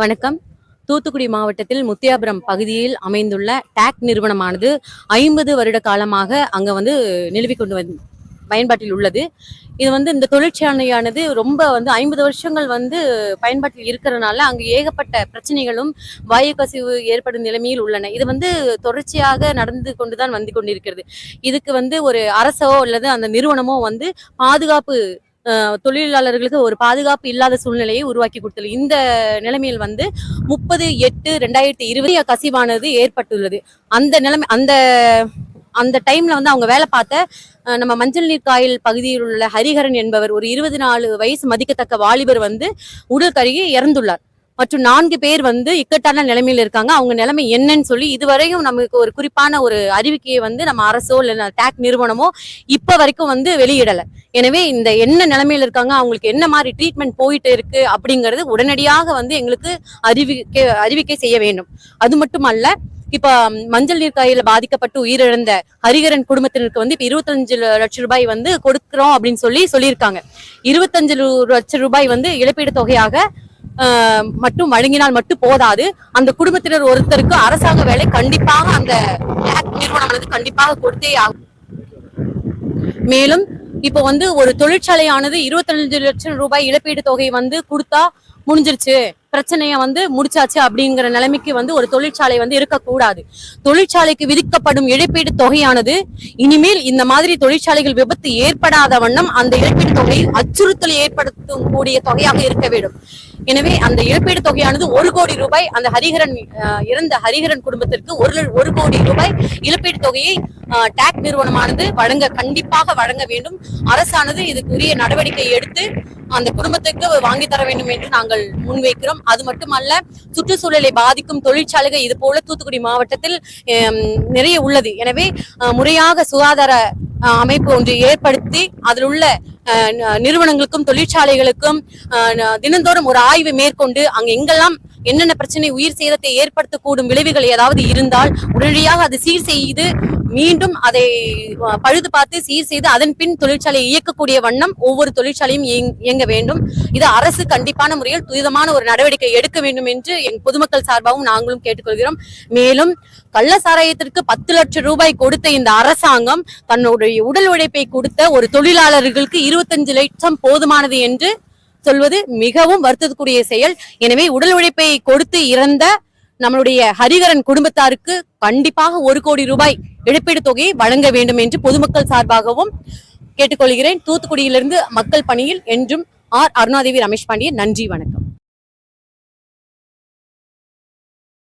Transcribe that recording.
வணக்கம். தூத்துக்குடி மாவட்டத்தில் முத்தியாபுரம் பகுதியில் அமைந்துள்ள டாக் நிறுவனமானது ஐம்பது வருட காலமாக அங்க வந்து நிலவி கொண்டு வந்து பயன்பாட்டில் உள்ளது. இது வந்து இந்த தொழிற்சாலையானது ரொம்ப வந்து ஐம்பது வருஷங்கள் வந்து பயன்பாட்டில் இருக்கிறதுனால அங்கு ஏகப்பட்ட பிரச்சனைகளும் வாயு கசிவு ஏற்படும் நிலைமையில் உள்ளன. இது வந்து தொடர்ச்சியாக நடந்து கொண்டுதான் வந்து கொண்டிருக்கிறது. இதுக்கு வந்து ஒரு அரசோ அல்லது அந்த நிறுவனமோ வந்து பாதுகாப்பு தொழிலாளர்களுக்கு ஒரு பாதுகாப்பு இல்லாத சூழ்நிலையை உருவாக்கி கொடுத்தது. இந்த நிலைமையில் வந்து முப்பது எட்டு ரெண்டாயிரத்தி இருபது கசிவானது ஏற்பட்டுள்ளது. அந்த நிலைமை அந்த அந்த டைம்ல வந்து அவங்க வேலை பார்த்த நம்ம மஞ்சள் நீர் காயில் பகுதியில் உள்ள ஹரிஹரன் என்பவர் ஒரு இருபது நாலு வயசு மதிக்கத்தக்க வாலிபர் வந்து உடல் கருகி இறந்துள்ளார். மற்றும் நான்கு பேர் வந்து இக்கட்டான நிலைமையில இருக்காங்க. அவங்க நிலைமை என்னன்னு சொல்லி இதுவரையும் நமக்கு ஒரு குறிப்பான ஒரு அறிவிக்கையை வந்து நம்ம அரசோ இல்ல டேக் நிறுவனமோ இப்ப வரைக்கும் வந்து வெளியிடல. எனவே இந்த என்ன நிலைமையில இருக்காங்க அவங்களுக்கு என்ன மாதிரி ட்ரீட்மெண்ட் போயிட்டு இருக்கு அப்படிங்கிறது உடனடியாக வந்து எங்களுக்கு அறிவிக்கை அறிவிக்கை செய்ய வேண்டும். அது மட்டுமல்ல இப்ப மஞ்சள் நீர் காயில பாதிக்கப்பட்டு உயிரிழந்த ஹரிகரன் குடும்பத்தினருக்கு வந்து இப்ப இருபத்தஞ்சு லட்சம் ரூபாய் வந்து கொடுக்கிறோம் அப்படின்னு சொல்லி சொல்லியிருக்காங்க. இருபத்தஞ்சு லட்சம் ரூபாய் வந்து இழப்பீடு தொகையாக மட்டும் வழங்கினால் மட்டும் போதாது. அந்த குடும்பத்தினர் ஒருத்தருக்கு அரசாங்க வேலை கண்டிப்பாக அந்த நிறுவனம் கண்டிப்பாக கொடுத்தே ஆகும். மேலும் இப்போ வந்து ஒரு தொழிற்சாலையானது இருபத்தஞ்சு லட்சம் ரூபாய் இழப்பீடு தொகை வந்து கொடுத்தா முடிஞ்சிருச்சு. பிரச்சனையை வந்து முடிச்சாச்சு அப்படிங்கிற நிலைமைக்கு வந்து ஒரு தொழிற்சாலை வந்து இருக்கக்கூடாது. தொழிற்சாலைக்கு விதிக்கப்படும் இழப்பீடு தொகையானது இனிமேல் இந்த மாதிரி தொழிற்சாலைகள் விபத்து ஏற்படாத வண்ணம் அந்த இழப்பீடு தொகை அச்சுறுத்தல் ஏற்படுத்தும் கூடிய தொகையாக இருக்க வேண்டும். எனவே அந்த இழப்பீடு தொகையானது ஒரு கோடி ரூபாய் அந்த ஹரிஹரன் இறந்த ஹரிஹரன் குடும்பத்திற்கு ஒரு ஒரு கோடி ரூபாய் இழப்பீடு தொகையை டாக் நிறுவனமானது வழங்க கண்டிப்பாக வழங்க வேண்டும். அரசானது இதுக்குரிய நடவடிக்கை எடுத்து அந்த குடும்பத்துக்கு வாங்கி தர வேண்டும் என்று நாங்கள் முன்வைக்கிறோம். அது மட்டுமல்ல சுற்றுச்சூழலை பாதிக்கும் தொழிற்சாலைகள் இது போல தூத்துக்குடி மாவட்டத்தில் நிறைய உள்ளது. எனவே முறையாக சுகாதார அமைப்பு ஒன்று ஏற்படுத்தி அதில் உள்ள அஹ், நிறுவனங்களுக்கும் தொழிற்சாலைகளுக்கும் அஹ், தினந்தோறும் ஒரு ஆய்வு மேற்கொண்டு அங்க எங்கெல்லாம் என்னென்ன பிரச்சனை உயிர் சேதத்தை ஏற்படுத்தக்கூடும் விளைவுகள் ஏதாவது இருந்தால் உடனடியாக அது சீர் செய்து மீண்டும் அதை பழுது பார்த்து சீர் செய்து அதன் பின் தொழிற்சாலையை இயக்கக்கூடிய வண்ணம் ஒவ்வொரு தொழிற்சாலையும் இயங்க வேண்டும். இது அரசு கண்டிப்பான முறையில் துரிதமான ஒரு நடவடிக்கை எடுக்க வேண்டும் என்று எங் பொதுமக்கள் சார்பாகவும் நாங்களும் கேட்டுக்கொள்கிறோம். மேலும் கள்ள சாராயத்திற்கு பத்து லட்சம் ரூபாய் கொடுத்த இந்த அரசாங்கம் தன்னுடைய உடல் உழைப்பை கொடுத்த ஒரு தொழிலாளர்களுக்கு இருபத்தஞ்சு லட்சம் போதுமானது என்று சொல்வது மிகவும் வருத்தத்துக்குரிய செயல். எனவே உடல் உழைப்பை கொடுத்து இறந்த நம்மளுடைய ஹரிகரன் குடும்பத்தாருக்கு கண்டிப்பாக ஒரு கோடி ரூபாய் இழப்பீடு தொகையை வழங்க வேண்டும் என்று பொதுமக்கள் சார்பாகவும் கேட்டுக்கொள்கிறேன். தூத்துக்குடியிலிருந்து மக்கள் பணியில் என்றும் ஆர் அருணாதேவி ரமேஷ் பாண்டியன் நன்றி வணக்கம்.